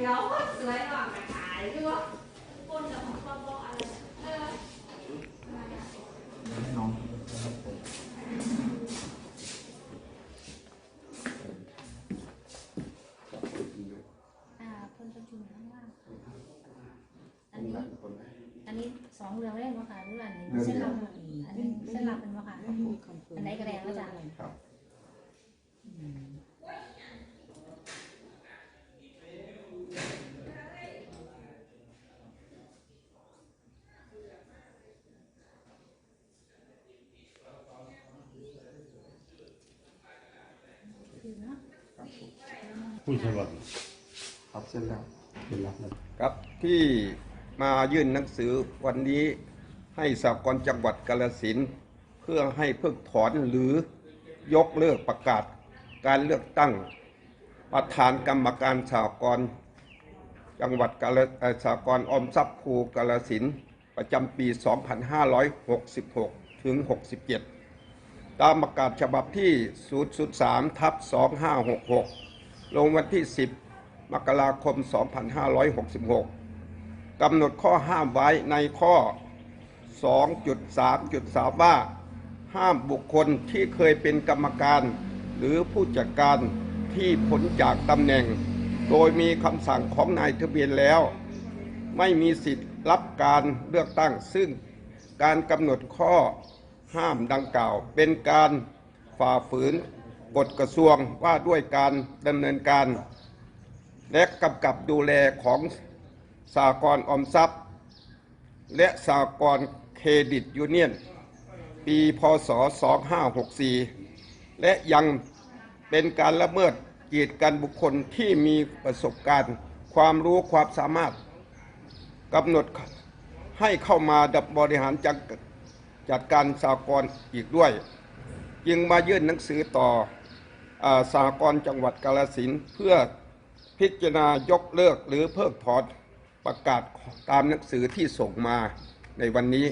เดียวสวยหน่อยมาขายด้วยคนกับของปอปออะไรเออให้น้องอ่าคนประชุมข้างล่างอันนี้อันนี้สองเรื่องแรกเนาะค่ะหรือว่าอันนี้เส้นหลักอันนี้เส้นหลักเป็นว่าค่ะอันไหนก็ได้แล้วจ้ะ ครับคือเนาะผู้สมัครครับเสร็จแล้วเป็นรับแล้วครับที่มายื่นหนังสือวันนี้ให้สากลจังหวัดกาลสินเพื่อให้เพิกถอนหรือยกเลิกประกาศการเลือกตั้ง ประธานกรรมการสากลจังหวัดกาลสากลอมทรัพย์ภูกาลสินประจำปี 2566 ถึง 67 ตามประกาศฉบับที่ 003ทับ2566 ลงวันที่ 10 มกราคม 2566 กำหนดข้อห้ามไว้ในข้อ 2.3.3 ว่า ห้ามบุคคลที่เคยเป็นกรรมการ หรือผู้จัดการที่พ้นจากตำแหน่ง โดยมีคำสั่งของนายทะเบียนแล้ว ไม่มีสิทธิ์รับการเลือกตั้งซึ่งการกำหนดข้อ ห้ามดังกล่าว เป็นการฝ่าฝืนกฎกระทรวงว่าด้วยการดำเนินการ และกำกับดูแลของสากลออมทรัพย์ และสากลเครดิตยูเนียน ปีพศ 2564 และยังเป็นการละเมิดกีดกันบุคคลที่มีประสบการณ์ ความรู้ความสามารถกำหนดให้เข้ามาดับบริหารจัด จัดการสากลอีกด้วย จึงมายื่นหนังสือต่ออสากลจังหวัดกาลสินเพื่อพิจารณายกเลิกหรือเพิกถอนประกาศตามหนังสือที่ส่งมาในวันนี้